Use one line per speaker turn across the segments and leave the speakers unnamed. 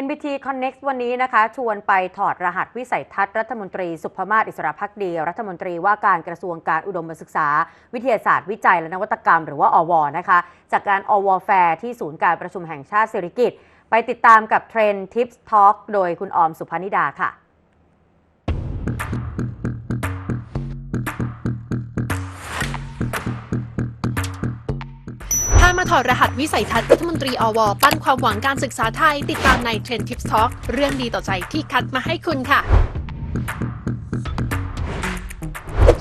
NBT Connect วันนี้นะคะ ชวนไปถอดรหัสวิสัยทัศน์รัฐมนตรี สุภมาศอิสระพักดี รัฐมนตรีว่าการกระทรวงการอุดมศึกษา วิทยาศาสตร์วิจัยและนวัตกรรม หรือว่าอวนะคะ จากการอวแฟร์ที่ศูนย์การประชุมแห่งชาติสิริกิตไปติดตามกับเทรนทิปส์ทอล์กโดยคุณออมสุพนิดาค่ะ
มาถอดรหัสวิสัยทัศน์รัฐมนตรีอวปั้นความหวังการศึกษาไทย ติดตามใน Trend Tips Talk เรื่องดีต่อใจที่คัดมาให้คุณค่ะ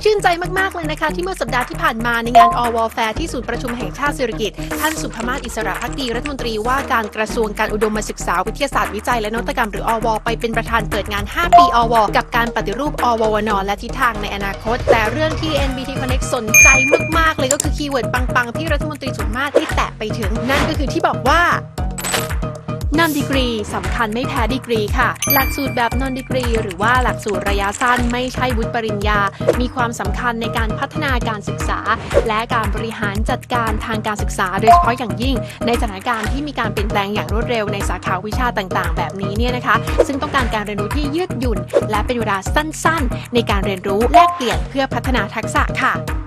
ชื่นใจมากๆเลยนะคะ ที่เมื่อสัปดาห์ที่ผ่านมาในงานอวแฟร์ที่ศูนย์ประชุมแห่งชาติเศรษฐกิจ ท่านสุภมาศอิสระพักดีรัฐมนตรีว่าการกระทรวงการอุดมศึกษาวิทยาศาสตร์วิจัยและนวัตกรรมหรืออวไปเป็นประธานเปิดงาน 5 ปีอวกับการปฏิรูปอววนและทิศทางในอนาคต แต่เรื่องที่ NBT Connect สนใจมากๆเลยก็คือคีย์เวิร์ดปังๆที่รัฐมนตรีสุภมาศที่แตะไปถึง นั่นก็คือที่บอกว่า นอนดีกรีสำคัญไม่แพ้ดีกรีค่ะ หลักสูตรแบบนอนดีกรี หรือว่าหลักสูตรระยะสั้นไม่ใช่วุฒิปริญญา มีความสำคัญในการพัฒนาการศึกษา และการบริหารจัดการทางการศึกษา โดยเฉพาะอย่างยิ่ง ในสถานการณ์ที่มีการเปลี่ยนแปลงอย่างรวดเร็วในสาขาวิชาต่างๆ แบบนี้เนี่ยนะคะ ซึ่งต้องการการเรียนรู้ที่ยืดหยุ่น และเป็นเวลาสั้น ๆ ในการเรียนรู้แลกเปลี่ยนเพื่อพัฒนาทักษะค่ะ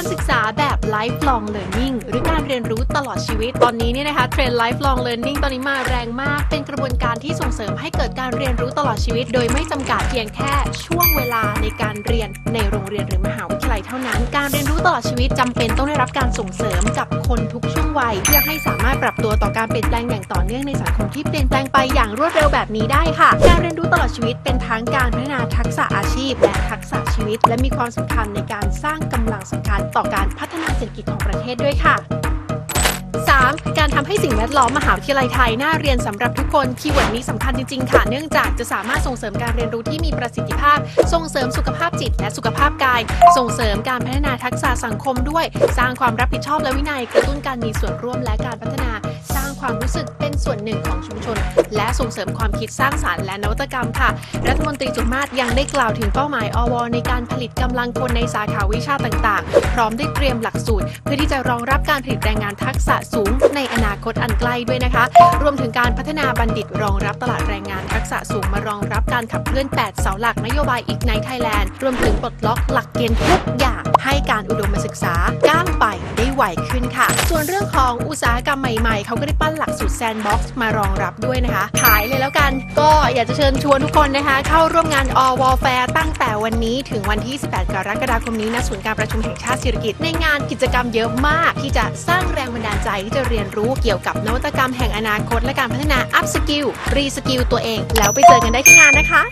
การศึกษาแบบ lifelong learning หรือการเรียนรู้ตลอดชีวิต ตอนนี้เนี่ยนะคะเทรนด์ lifelong learning ตอนนี้มาแรงมาก เป็นกระบวนการที่ส่งเสริมให้เกิดการเรียนรู้ตลอดชีวิต โดยไม่จำกัดเพียงแค่ช่วงเวลาในการเรียนในโรงเรียนหรือมหาวิทยาลัยเท่านั้น การเรียนรู้ตลอดชีวิตจำเป็นต้องได้รับการส่งเสริมกับคนทุกช่วงวัย เพื่อให้สามารถปรับตัวต่อการเปลี่ยนแปลงอย่างต่อเนื่องในสังคมที่เปลี่ยนแปลงไปอย่างรวดเร็วแบบนี้ได้ค่ะ การเรียนรู้ตลอดชีวิตเป็นทั้งการพัฒนาทักษะอาชีพและทักษะ ชีวิต และมีความสำคัญในการสร้างกำลังสำคัญต่อการพัฒนาเศรษฐกิจของประเทศด้วยค่ะ 3. การทำให้สิ่งแวดล้อมมหาวิทยาลัยไทย น่าเรียนสำหรับทุกคน คีย์เวิร์ดนี้สำคัญจริง ๆ ค่ะ เนื่องจากจะสามารถส่งเสริมการเรียนรู้ที่มีประสิทธิภาพ ส่งเสริมสุขภาพจิต และสุขภาพกาย ส่งเสริมการพัฒนาทักษะสังคมด้วย สร้างความรับผิดชอบและวินัย กระตุ้นการมีส่วนร่วมและการพัฒนา ความรู้สึกเป็นส่วนหนึ่งของชุมชน และส่งเสริมความคิดสร้างสารรค์และนวัตกรรมค่ะ รัฐมนตรีจุมาศยังได้กล่าวถึงเป้าหมายอวในการผลิตกำลังคนในสาขาวิชาต่างๆ พร้อมได้เตรียมหลักสูตร เพื่อที่จะรองรับการผลิตแรงงานทักษะสูง ในอนาคตอันใกล้ด้วยนะคะ รวมถึงการพัฒนาบัณฑิตรองรับตลาดแรงงานทักษะสูงมารองรับการขับเคลื่อน 8 เสาหลักนโยบายอีกในไทยแลนด์รวมถึงปลดล็อกหลักเกณฑ์ทุกอย่างให้การอุดมศึกษาก้าวไป ได้ไวขึ้นค่ะ ส่วนเรื่องของอุตสาหกรรมใหม่ๆ เขาก็ได้ปั้นหลักสูตรแซนด์บ็อกซ์มารองรับด้วยนะคะ ขายเลยแล้วกัน ก็อยากจะเชิญชวนทุกคนนะคะ เข้าร่วมงานอวอลแฟร์ตั้งแต่วันนี้ถึงวันที่ 18 กรกฎาคมนี้ณศูนย์การประชุมแห่งชาติเศรษฐกิจในงานกิจกรรมเยอะมาก ที่จะสร้างแรงบันดาลใจที่จะเรียนรู้เกี่ยวกับนวัตกรรมแห่งอนาคต และการพัฒนาอัพสกิลรีสกิลตัวเอง แล้วไปเจอกันได้ที่งานนะคะ